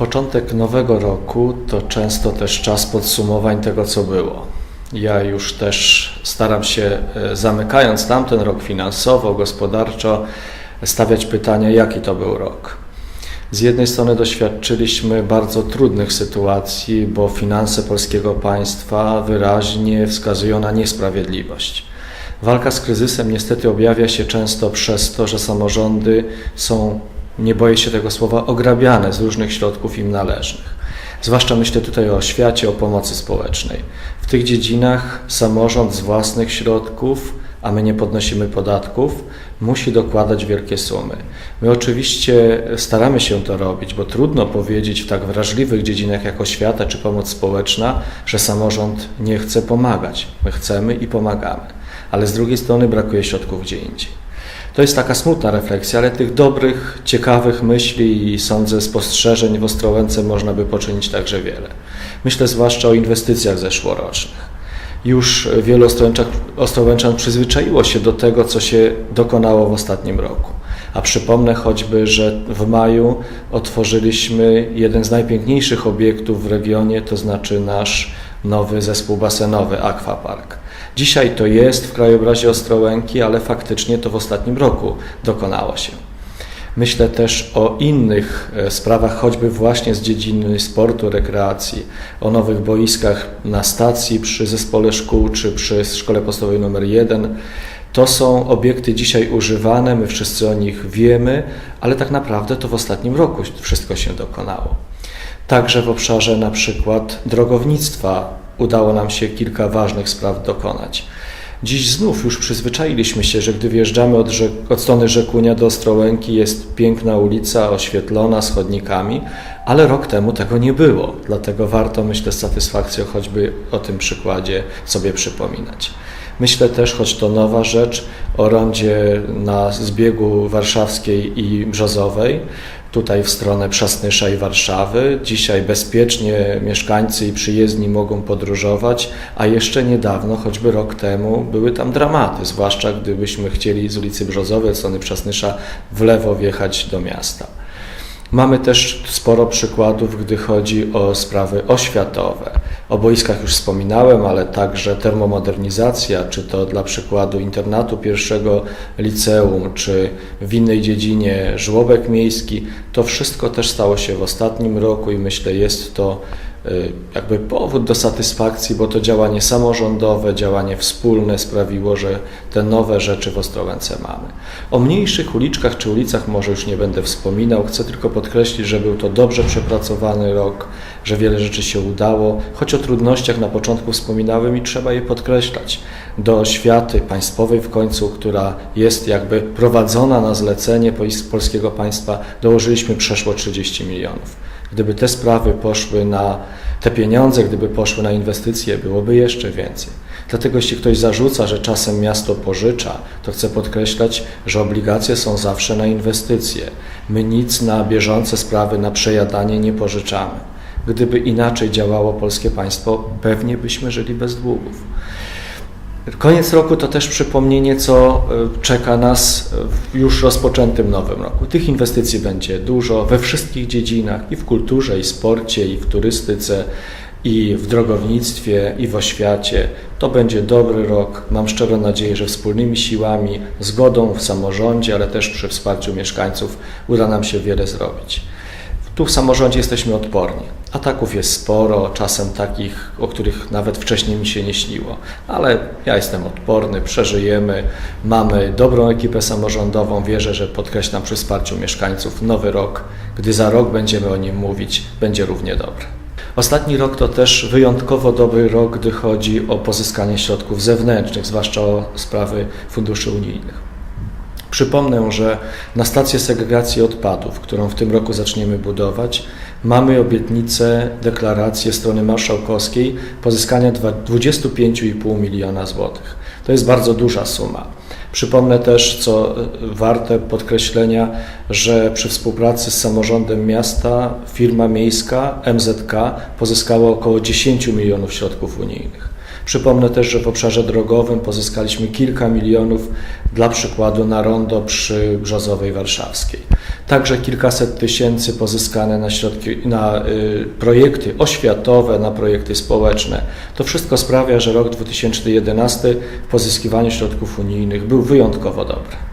Początek nowego roku to często też czas podsumowań tego, co było. Ja już też staram się, e, zamykając tamten rok finansowo, gospodarczo, stawiać pytania, jaki to był rok. Z jednej strony doświadczyliśmy bardzo trudnych sytuacji, bo finanse polskiego państwa wyraźnie wskazują na niesprawiedliwość. Walka z kryzysem niestety objawia się często przez to, że samorządy są, nie boję się tego słowa, ograbiane z różnych środków im należnych. Zwłaszcza myślę tutaj o oświacie, o pomocy społecznej. W tych dziedzinach samorząd z własnych środków, a my nie podnosimy podatków, musi dokładać wielkie sumy. My oczywiście staramy się to robić, bo trudno powiedzieć w tak wrażliwych dziedzinach jak oświata czy pomoc społeczna, że samorząd nie chce pomagać. My chcemy i pomagamy, ale z drugiej strony brakuje środków gdzie indziej. To jest taka smutna refleksja, ale tych dobrych, ciekawych myśli i sądzę spostrzeżeń w Ostrołęce można by poczynić także wiele. Myślę zwłaszcza o inwestycjach zeszłorocznych. Już wielu Ostrołęczan, przyzwyczaiło się do tego, co się dokonało w ostatnim roku. A przypomnę choćby, że w maju otworzyliśmy jeden z najpiękniejszych obiektów w regionie, to znaczy nasz nowy zespół basenowy Aquapark. Dzisiaj to jest w krajobrazie Ostrołęki, ale faktycznie to w ostatnim roku dokonało się. Myślę też o innych e, sprawach, choćby właśnie z dziedziny sportu, rekreacji, o nowych boiskach na stacji przy zespole szkół czy przy szkole podstawowej nr 1. To są obiekty dzisiaj używane, my wszyscy o nich wiemy, ale tak naprawdę to w ostatnim roku wszystko się dokonało. Także w obszarze na przykład drogownictwa udało nam się kilka ważnych spraw dokonać. Dziś znów już przyzwyczailiśmy się, że gdy wjeżdżamy od, rzek, od strony Rzekunia do Ostrołęki jest piękna ulica oświetlona z chodnikami, ale rok temu tego nie było. Dlatego warto, myślę, z satysfakcją choćby o tym przykładzie sobie przypominać. Myślę też, choć to nowa rzecz, o rondzie na zbiegu warszawskiej i brzozowej, tutaj w stronę Przasnysza i Warszawy. Dzisiaj bezpiecznie mieszkańcy i przyjezdni mogą podróżować, a jeszcze niedawno, choćby rok temu, były tam dramaty, zwłaszcza gdybyśmy chcieli z ulicy Brzozowej, od strony Przasnysza, w lewo wjechać do miasta. Mamy też sporo przykładów, gdy chodzi o sprawy oświatowe. O boiskach już wspominałem, ale także termomodernizacja, czy to dla przykładu internatu pierwszego liceum, czy w innej dziedzinie żłobek miejski, to wszystko też stało się w ostatnim roku i myślę jest to jakby powód do satysfakcji, bo to działanie samorządowe, działanie wspólne sprawiło, że te nowe rzeczy w Ostrołęce mamy. O mniejszych uliczkach czy ulicach może już nie będę wspominał, chcę tylko podkreślić, że był to dobrze przepracowany rok, że wiele rzeczy się udało, choć o trudnościach na początku wspominałem i trzeba je podkreślać. Do oświaty państwowej w końcu, która jest jakby prowadzona na zlecenie polskiego państwa, dołożyliśmy przeszło 30 milionów. Gdyby te sprawy poszły na te pieniądze, gdyby poszły na inwestycje, byłoby jeszcze więcej. Dlatego jeśli ktoś zarzuca, że czasem miasto pożycza, to chcę podkreślać, że obligacje są zawsze na inwestycje. My nic na bieżące sprawy, na przejadanie nie pożyczamy. Gdyby inaczej działało polskie państwo, pewnie byśmy żyli bez długów. Koniec roku to też przypomnienie, co e, czeka nas w już rozpoczętym nowym roku. Tych inwestycji będzie dużo we wszystkich dziedzinach i w kulturze, i sporcie, i w turystyce, i w drogownictwie, i w oświacie. To będzie dobry rok. Mam szczerą nadzieję, że wspólnymi siłami, zgodą w samorządzie, ale też przy wsparciu mieszkańców uda nam się wiele zrobić. Tu w samorządzie jesteśmy odporni. Ataków jest sporo, czasem takich, o których nawet wcześniej mi się nie śniło, ale ja jestem odporny, przeżyjemy, mamy dobrą ekipę samorządową. Wierzę, że podkreślam przy wsparciu mieszkańców nowy rok, gdy za rok będziemy o nim mówić, będzie równie dobry. Ostatni rok to też wyjątkowo dobry rok, gdy chodzi o pozyskanie środków zewnętrznych, zwłaszcza o sprawy funduszy unijnych. Przypomnę, że na stację segregacji odpadów, którą w tym roku zaczniemy budować, mamy obietnicę, deklarację strony marszałkowskiej pozyskania 25,5 miliona złotych. To jest bardzo duża suma. Przypomnę też, co warte podkreślenia, że przy współpracy z samorządem miasta firma miejska MZK pozyskała około 10 milionów środków unijnych. Przypomnę też, że w obszarze drogowym pozyskaliśmy kilka milionów dla przykładu na rondo przy Brzozowej Warszawskiej. Także kilkaset tysięcy pozyskane na, środki, na y, projekty oświatowe, na projekty społeczne. To wszystko sprawia, że rok 2011 w pozyskiwaniu środków unijnych był wyjątkowo dobry.